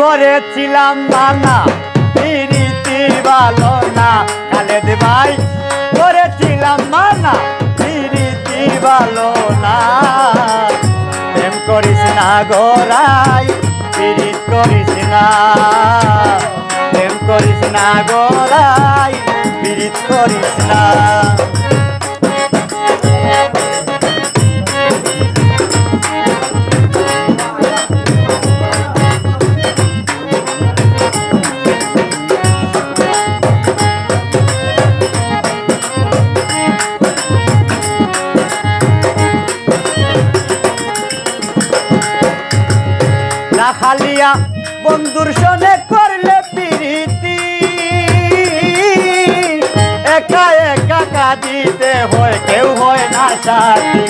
করেছিলাম মানা রীতি ভালো না। খালেদ ভাই, করেছিলাম মানা রীতি ভালো না। প্রেম করিস না গোরাই পীড়িত করিস না। প্রেম করিস না গোরাই পীড়িত করিস না। খালিয়া বন্ধুর সনে করলে প্রীতি। একা একা কাঁদিতে হয়, কেউ হয় না সাথী।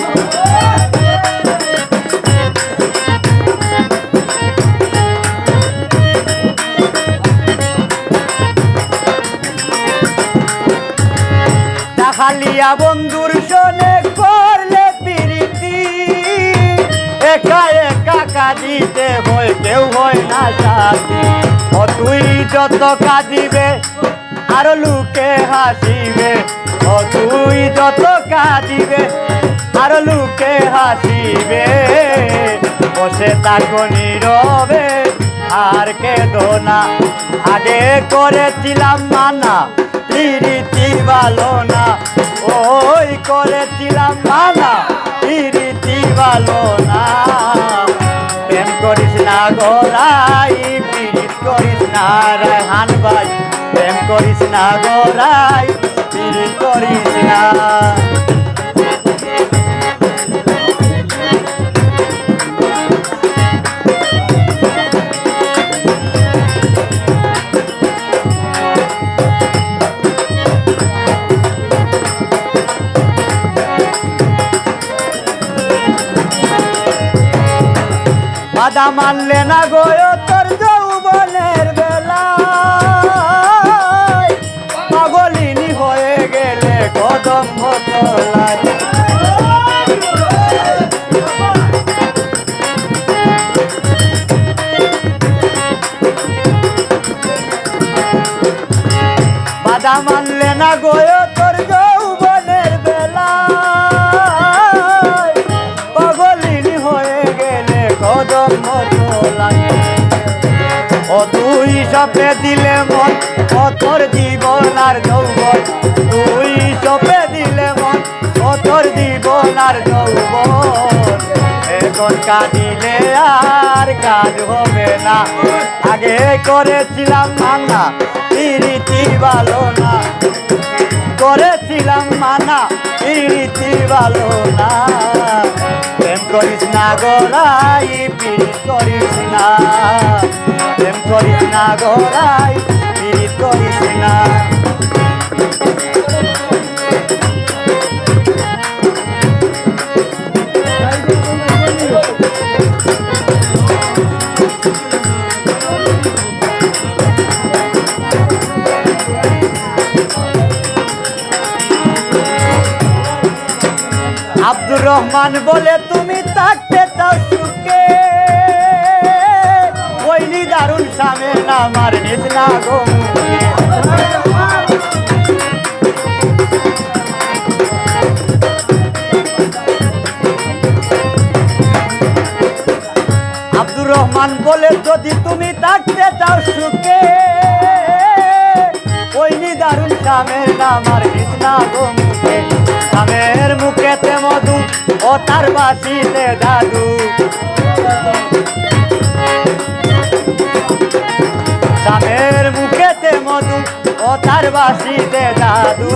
খালিয়া বন্ধুর সনে করলে প্রীতি। একা একা কাঁদিতে ও তুই যত কাঁদিবে, আর লুকে হাসিবে। ও তুই যত কাঁদিবে, আর লুকে হাসিবে। বসে থাকো নীরবে, আর কে না। আগে করেছিলাম মানা রীতি ভালো না। ওই করেছিলাম মানা রীতি ভালো না। প্রেম করিস না গোরাই পীড়িত করিস না রাহান ভাই। প্রেম করিস না গোরাই পীড়িত করিস না। বাধা মানলে না গয় তোর যৌবনের বেলা। পাগলিনী হয়ে গেলে কদম তলায় বাধা মানলে না গয় সপে দিলে মন তোর জীবন আর যৌবন। তুই সপে দিলে মন তোর জীবন আর যৌবন। এখন কাঁদিলে আর কাজ হবে না। আগে করেছিলাম মানা, রীতি ভালো না। করেছিলাম মানা, রীতি ভালো না। করিস না গোরাই পীড়িত করিস না। প্রেম করিস না গোরাই পীড়িত করিস না। আব্দুর রহমান বলে দারুণ সামে আমার নিজ না গো আব্দুর রহমান বলে, যদি তুমি থাকতে চাও সুখে ওইনি দারুণ সামের নাম আর নিজ না গো মুখে সামের মধু ও তার বাসিতে দাদু সামের মুখেতে মধু ও তার বাসিতে দাদু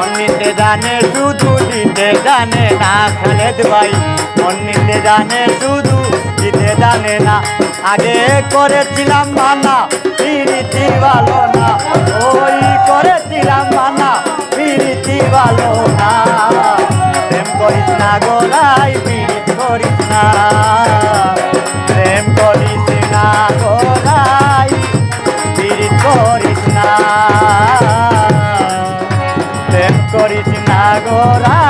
অন্যতে জানে শুধু দিতে জানে না, খালেদ ভাই। অন্যতে জানে শুধু দিতে জানে না, আগে করেছিলাম মানা রীতি ভালো না। ওই করেছিলাম মানা রীতি ভালো না। প্রেম করিস না গোলাই পীড়িত করিস না। প্রেম করিস না। প্রেম করিস না গোরা